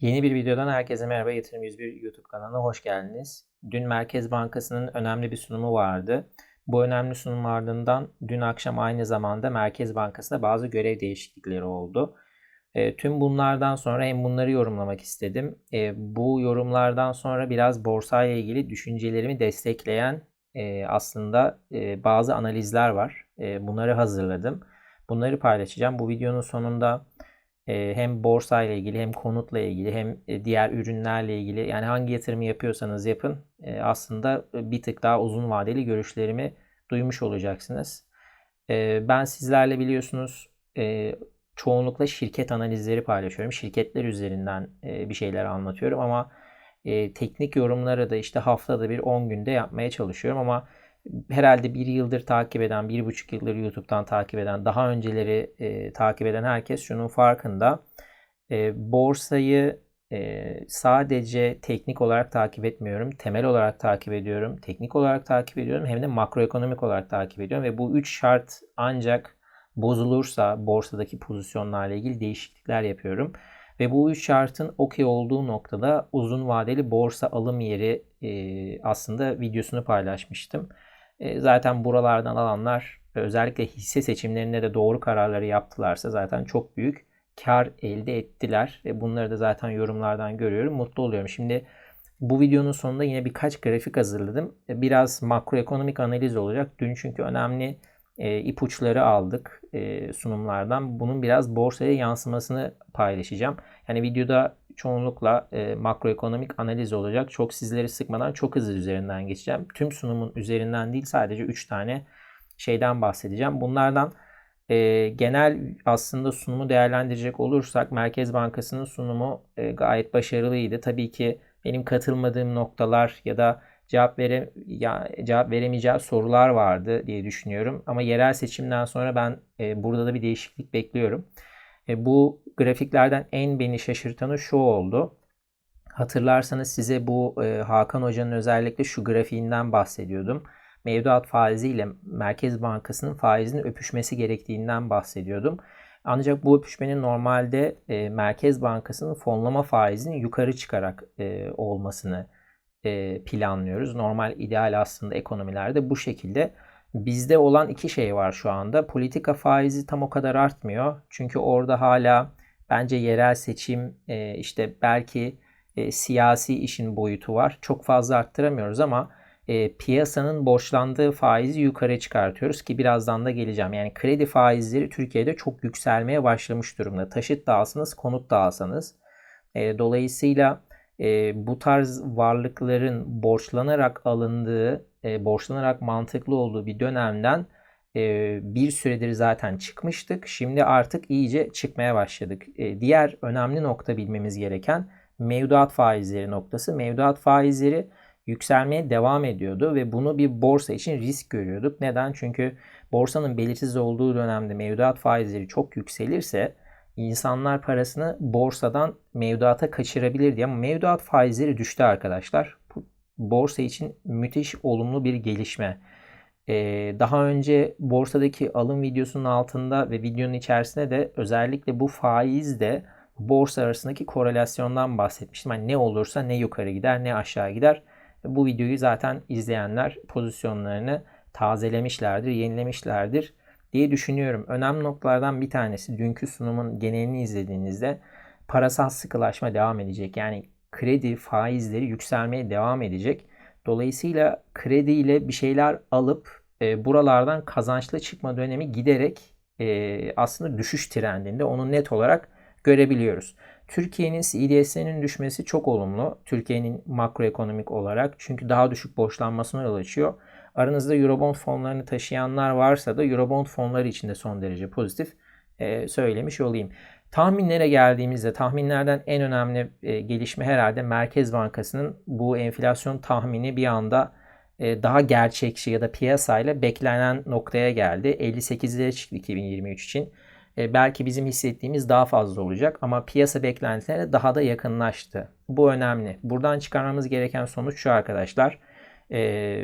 Yeni bir videodan herkese merhaba. Yatırım 101 YouTube kanalına hoş geldiniz. Dün Merkez Bankası'nın önemli bir sunumu vardı. Bu önemli sunum ardından dün akşam aynı zamanda Merkez Bankası'nda bazı görev değişiklikleri oldu. E, tüm bunlardan sonra hem bunları yorumlamak istedim. E, bu yorumlardan sonra biraz borsayla ilgili düşüncelerimi destekleyen e, aslında e, bazı analizler var. E, bunları hazırladım. Bunları paylaşacağım. Bu videonun sonunda hem borsa ile ilgili hem konutla ilgili hem e, diğer ürünlerle ilgili yani hangi yatırımı yapıyorsanız yapın e, aslında bir tık daha uzun vadeli görüşlerimi duymuş olacaksınız. Ben sizlerle biliyorsunuz çoğunlukla şirket analizleri paylaşıyorum. Şirketler üzerinden bir şeyler anlatıyorum ama teknik yorumları da işte haftada bir 10 günde yapmaya çalışıyorum ama herhalde bir yıldır takip eden, bir buçuk yıldır YouTube'dan takip eden, daha önceleri e, takip eden herkes şunun farkında. E, borsayı e, sadece teknik olarak takip etmiyorum. Temel olarak takip ediyorum. Teknik olarak takip ediyorum. Hem de makroekonomik olarak takip ediyorum. Ve bu üç şart ancak bozulursa borsadaki pozisyonlarla ilgili değişiklikler yapıyorum. Ve bu üç şartın okey olduğu noktada uzun vadeli borsa alım yeri e, aslında videosunu paylaşmıştım. E, zaten buralardan alanlar özellikle hisse seçimlerinde de doğru kararları yaptılarsa zaten çok büyük kar elde ettiler. E, bunları da zaten yorumlardan görüyorum. Mutlu oluyorum. Şimdi bu videonun sonunda yine birkaç grafik hazırladım. E, biraz makroekonomik analiz olacak. Dün çünkü önemli e, ipuçları aldık e, sunumlardan. Bunun biraz borsaya yansımasını paylaşacağım. Yani videoda çoğunlukla e, makroekonomik analiz olacak. Çok sizleri sıkmadan çok hızlı üzerinden geçeceğim. Tüm sunumun üzerinden değil sadece 3 tane şeyden bahsedeceğim. Bunlardan e, genel aslında sunumu değerlendirecek olursak Merkez Bankası'nın sunumu e, gayet başarılıydı. Tabii ki benim katılmadığım noktalar ya da cevap vere ya cevap veremeyeceği sorular vardı diye düşünüyorum. Ama yerel seçimden sonra ben e, burada da bir değişiklik bekliyorum. E, bu grafiklerden en beni şaşırtanı şu oldu. Hatırlarsanız size bu e, Hakan Hoca'nın özellikle şu grafiğinden bahsediyordum. Mevduat faizi ile Merkez Bankası'nın faizinin öpüşmesi gerektiğinden bahsediyordum. Ancak bu öpüşmenin normalde e, Merkez Bankası'nın fonlama faizini yukarı çıkarak e, olmasını e, planlıyoruz. Normal ideal aslında ekonomilerde bu şekilde. Bizde olan iki şey var şu anda. Politika faizi tam o kadar artmıyor. Çünkü orada hala bence yerel seçim e, işte belki e, siyasi işin boyutu var. Çok fazla arttıramıyoruz ama e, piyasanın borçlandığı faizi yukarı çıkartıyoruz ki birazdan da geleceğim. Yani kredi faizleri Türkiye'de çok yükselmeye başlamış durumda. Taşıt da alsanız, konut da alsanız. Dolayısıyla bu tarz varlıkların borçlanarak alındığı, e, borçlanarak mantıklı olduğu bir dönemden e, bir süredir zaten çıkmıştık. Şimdi artık iyice çıkmaya başladık. E, diğer önemli nokta bilmemiz gereken mevduat faizleri noktası. Mevduat faizleri yükselmeye devam ediyordu ve bunu bir borsa için risk görüyorduk. Neden? Çünkü borsanın belirsiz olduğu dönemde mevduat faizleri çok yükselirse insanlar parasını borsadan mevduata kaçırabilir diye ama mevduat faizleri düştü arkadaşlar. Borsa için müthiş olumlu bir gelişme. Ee, daha önce borsadaki alım videosunun altında ve videonun içerisinde de özellikle bu faizde borsa arasındaki korelasyondan bahsetmiştim. Yani ne olursa ne yukarı gider ne aşağı gider. Bu videoyu zaten izleyenler pozisyonlarını tazelemişlerdir, yenilemişlerdir diye düşünüyorum. Önemli noktalardan bir tanesi dünkü sunumun genelini izlediğinizde parasal sıkılaşma devam edecek. Yani kredi faizleri yükselmeye devam edecek. Dolayısıyla krediyle bir şeyler alıp e, buralardan kazançlı çıkma dönemi giderek e, aslında düşüş trendinde onu net olarak görebiliyoruz. Türkiye'nin CDS'nin düşmesi çok olumlu. Türkiye'nin makroekonomik olarak çünkü daha düşük borçlanmasına yol açıyor. Aranızda Eurobond fonlarını taşıyanlar varsa da Eurobond fonları için de son derece pozitif e, söylemiş olayım. Tahminlere geldiğimizde tahminlerden en önemli e, gelişme herhalde Merkez Bankası'nın bu enflasyon tahmini bir anda e, daha gerçekçi ya da piyasayla beklenen noktaya geldi. 58'lere çıktı 2023 için. E, belki bizim hissettiğimiz daha fazla olacak ama piyasa beklentilerine daha da yakınlaştı. Bu önemli. Buradan çıkarmamız gereken sonuç şu arkadaşlar. E,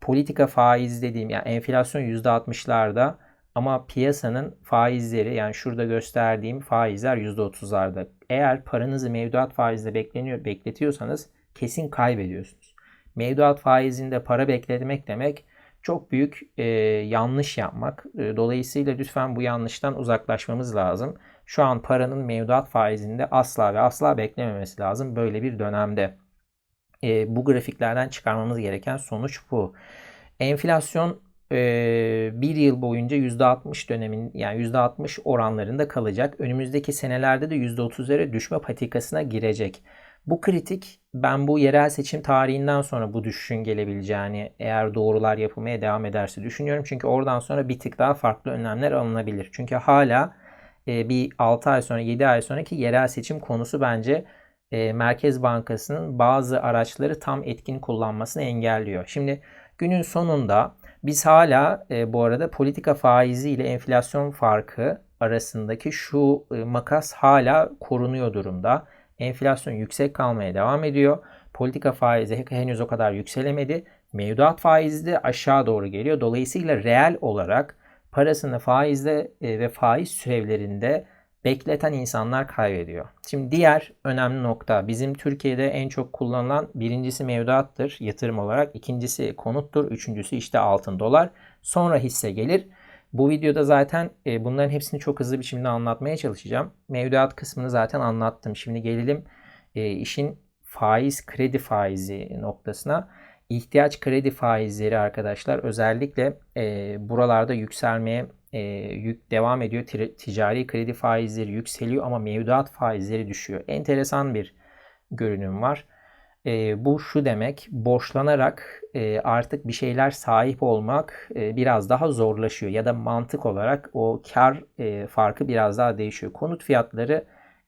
politika faiz dediğim yani enflasyon %60'larda Ama piyasanın faizleri yani şurada gösterdiğim faizler %30'larda. Eğer paranızı mevduat faizle bekleniyor, bekletiyorsanız kesin kaybediyorsunuz. Mevduat faizinde para bekletmek demek çok büyük e, yanlış yapmak. E, dolayısıyla lütfen bu yanlıştan uzaklaşmamız lazım. Şu an paranın mevduat faizinde asla ve asla beklememesi lazım böyle bir dönemde. E, bu grafiklerden çıkarmamız gereken sonuç bu. Enflasyon e, bir yıl boyunca %60 dönemin yani %60 oranlarında kalacak. Önümüzdeki senelerde de %30'lara düşme patikasına girecek. Bu kritik ben bu yerel seçim tarihinden sonra bu düşüşün gelebileceğini eğer doğrular yapılmaya devam ederse düşünüyorum. Çünkü oradan sonra bir tık daha farklı önlemler alınabilir. Çünkü hala e, bir 6 ay sonra 7 ay sonraki yerel seçim konusu bence e, Merkez Bankası'nın bazı araçları tam etkin kullanmasını engelliyor. Şimdi günün sonunda biz hala e, bu arada politika faizi ile enflasyon farkı arasındaki şu e, makas hala korunuyor durumda. Enflasyon yüksek kalmaya devam ediyor. Politika faizi henüz o kadar yükselemedi. Mevduat faizi de aşağı doğru geliyor. Dolayısıyla reel olarak parasını faizde e, ve faiz sürevlerinde bekleten insanlar kaybediyor. Şimdi diğer önemli nokta bizim Türkiye'de en çok kullanılan birincisi mevduattır yatırım olarak. ikincisi konuttur. Üçüncüsü işte altın dolar. Sonra hisse gelir. Bu videoda zaten e, bunların hepsini çok hızlı biçimde anlatmaya çalışacağım. Mevduat kısmını zaten anlattım. Şimdi gelelim e, işin faiz kredi faizi noktasına. İhtiyaç kredi faizleri arkadaşlar özellikle e, buralarda yükselmeye e, yük devam ediyor. Ticari kredi faizleri yükseliyor ama mevduat faizleri düşüyor. Enteresan bir görünüm var. E, bu şu demek borçlanarak e, artık bir şeyler sahip olmak e, biraz daha zorlaşıyor ya da mantık olarak o kar e, farkı biraz daha değişiyor. Konut fiyatları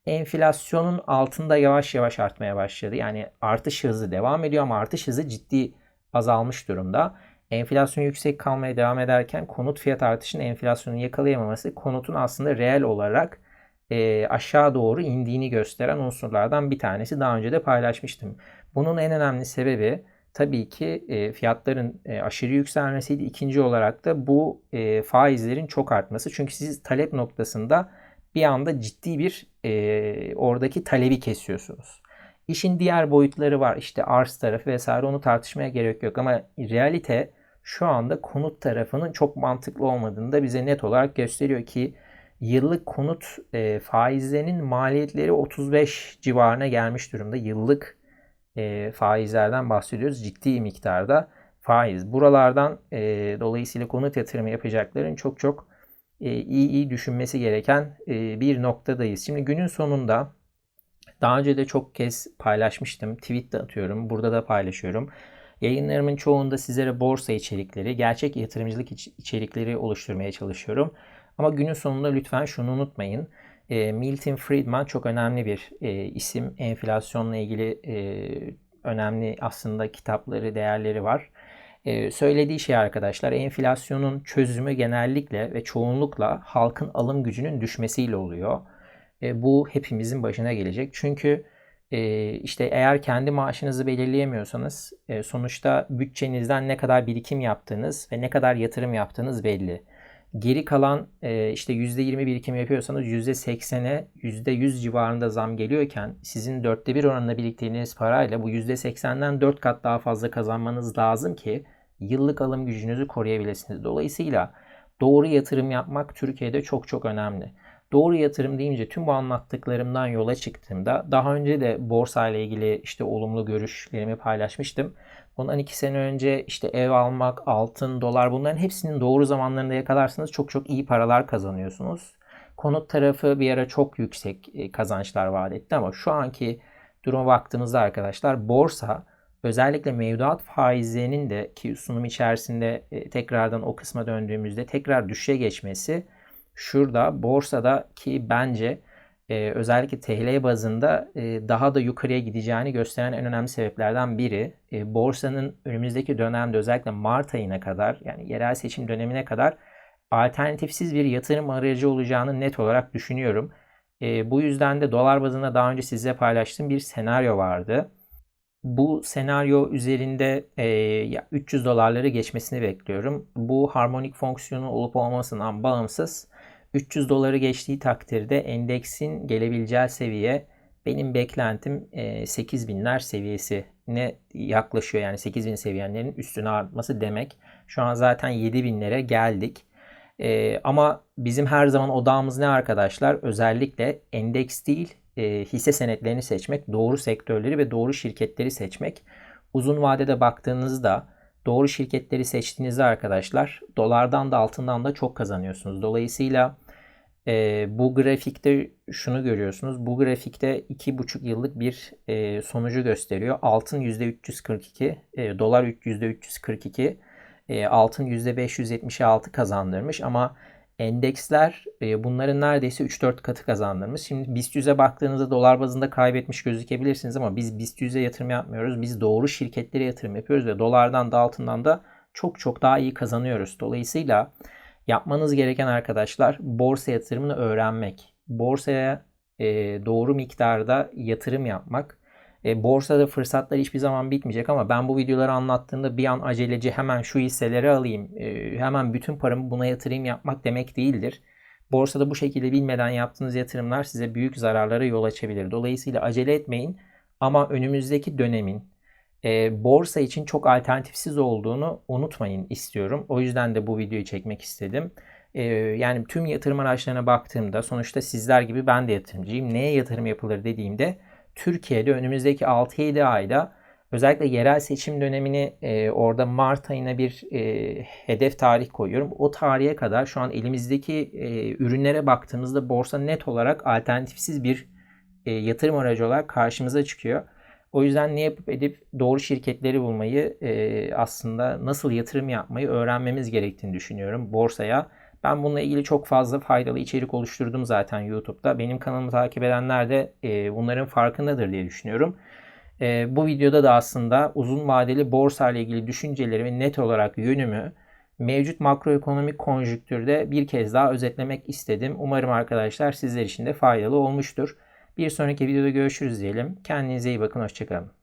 enflasyonun altında yavaş yavaş artmaya başladı. Yani artış hızı devam ediyor ama artış hızı ciddi azalmış durumda. Enflasyon yüksek kalmaya devam ederken konut fiyat artışının enflasyonu yakalayamaması konutun aslında reel olarak e, aşağı doğru indiğini gösteren unsurlardan bir tanesi. Daha önce de paylaşmıştım. Bunun en önemli sebebi tabii ki e, fiyatların e, aşırı yükselmesiydi. İkinci olarak da bu e, faizlerin çok artması. Çünkü siz talep noktasında bir anda ciddi bir e, oradaki talebi kesiyorsunuz. İşin diğer boyutları var. İşte arz tarafı vesaire onu tartışmaya gerek yok. Ama realite şu anda konut tarafının çok mantıklı olmadığını da bize net olarak gösteriyor ki yıllık konut e, faizlerinin maliyetleri 35 civarına gelmiş durumda. Yıllık e, faizlerden bahsediyoruz. Ciddi miktarda faiz. Buralardan e, dolayısıyla konut yatırımı yapacakların çok çok e, iyi iyi düşünmesi gereken e, bir noktadayız. Şimdi günün sonunda daha önce de çok kez paylaşmıştım. Tweet'te atıyorum. Burada da paylaşıyorum. Yayınlarımın çoğunda sizlere borsa içerikleri, gerçek yatırımcılık içerikleri oluşturmaya çalışıyorum. Ama günün sonunda lütfen şunu unutmayın. E, Milton Friedman çok önemli bir e, isim. Enflasyonla ilgili e, önemli aslında kitapları, değerleri var. E, söylediği şey arkadaşlar enflasyonun çözümü genellikle ve çoğunlukla halkın alım gücünün düşmesiyle oluyor. E, bu hepimizin başına gelecek. Çünkü e, işte eğer kendi maaşınızı belirleyemiyorsanız e, sonuçta bütçenizden ne kadar birikim yaptığınız ve ne kadar yatırım yaptığınız belli. Geri kalan işte %20 birikim yapıyorsanız %80'e %100 civarında zam geliyorken sizin dörtte bir oranında biriktirdiğiniz parayla bu %80'den 4 kat daha fazla kazanmanız lazım ki yıllık alım gücünüzü koruyabilirsiniz. Dolayısıyla doğru yatırım yapmak Türkiye'de çok çok önemli. Doğru yatırım deyince tüm bu anlattıklarımdan yola çıktığımda daha önce de borsa ile ilgili işte olumlu görüşlerimi paylaşmıştım. Bundan iki sene önce işte ev almak, altın, dolar bunların hepsinin doğru zamanlarında yakalarsanız çok çok iyi paralar kazanıyorsunuz. Konut tarafı bir ara çok yüksek e, kazançlar vaat etti ama şu anki duruma baktığımızda arkadaşlar borsa özellikle mevduat faizlerinin de ki sunum içerisinde e, tekrardan o kısma döndüğümüzde tekrar düşe geçmesi şurada borsada ki bence e, özellikle TL bazında e, daha da yukarıya gideceğini gösteren en önemli sebeplerden biri. E, borsanın önümüzdeki dönemde özellikle Mart ayına kadar yani yerel seçim dönemine kadar alternatifsiz bir yatırım aracı olacağını net olarak düşünüyorum. E, bu yüzden de dolar bazında daha önce size paylaştığım bir senaryo vardı. Bu senaryo üzerinde e, 300 dolarları geçmesini bekliyorum. Bu harmonik fonksiyonu olup olmasından bağımsız 300 doları geçtiği takdirde endeksin gelebileceği seviye benim beklentim e, 8000'ler seviyesine yaklaşıyor. Yani 8000 seviyenlerin üstüne artması demek. Şu an zaten 7000'lere geldik. E, ama bizim her zaman odağımız ne arkadaşlar? Özellikle endeks değil e, hisse senetlerini seçmek, doğru sektörleri ve doğru şirketleri seçmek. Uzun vadede baktığınızda doğru şirketleri seçtiğinizde arkadaşlar dolardan da altından da çok kazanıyorsunuz. Dolayısıyla e, bu grafikte şunu görüyorsunuz. Bu grafikte 2,5 yıllık bir e, sonucu gösteriyor. Altın %342, e, dolar %342, e, altın %576 kazandırmış ama endeksler e, bunların neredeyse 3-4 katı kazandırmış. Şimdi BIST 100'e baktığınızda dolar bazında kaybetmiş gözükebilirsiniz ama biz BIST 100'e yatırım yapmıyoruz. Biz doğru şirketlere yatırım yapıyoruz ve dolardan da altından da çok çok daha iyi kazanıyoruz. Dolayısıyla yapmanız gereken arkadaşlar borsa yatırımını öğrenmek. Borsaya e, doğru miktarda yatırım yapmak. E, borsada fırsatlar hiçbir zaman bitmeyecek ama ben bu videoları anlattığımda bir an aceleci hemen şu hisseleri alayım, e, hemen bütün paramı buna yatırayım yapmak demek değildir. Borsada bu şekilde bilmeden yaptığınız yatırımlar size büyük zararlara yol açabilir. Dolayısıyla acele etmeyin ama önümüzdeki dönemin e, borsa için çok alternatifsiz olduğunu unutmayın istiyorum. O yüzden de bu videoyu çekmek istedim. E, yani tüm yatırım araçlarına baktığımda sonuçta sizler gibi ben de yatırımcıyım. Neye yatırım yapılır dediğimde Türkiye'de önümüzdeki 6-7 ayda özellikle yerel seçim dönemini e, orada Mart ayına bir e, hedef tarih koyuyorum. O tarihe kadar şu an elimizdeki e, ürünlere baktığımızda borsa net olarak alternatifsiz bir e, yatırım aracı olarak karşımıza çıkıyor. O yüzden ne yapıp edip doğru şirketleri bulmayı e, aslında nasıl yatırım yapmayı öğrenmemiz gerektiğini düşünüyorum borsaya. Ben bununla ilgili çok fazla faydalı içerik oluşturdum zaten YouTube'da. Benim kanalımı takip edenler de e, bunların farkındadır diye düşünüyorum. E, bu videoda da aslında uzun vadeli borsa ile ilgili düşüncelerimi net olarak yönümü mevcut makroekonomik konjüktürde bir kez daha özetlemek istedim. Umarım arkadaşlar sizler için de faydalı olmuştur. Bir sonraki videoda görüşürüz diyelim. Kendinize iyi bakın. Hoşçakalın.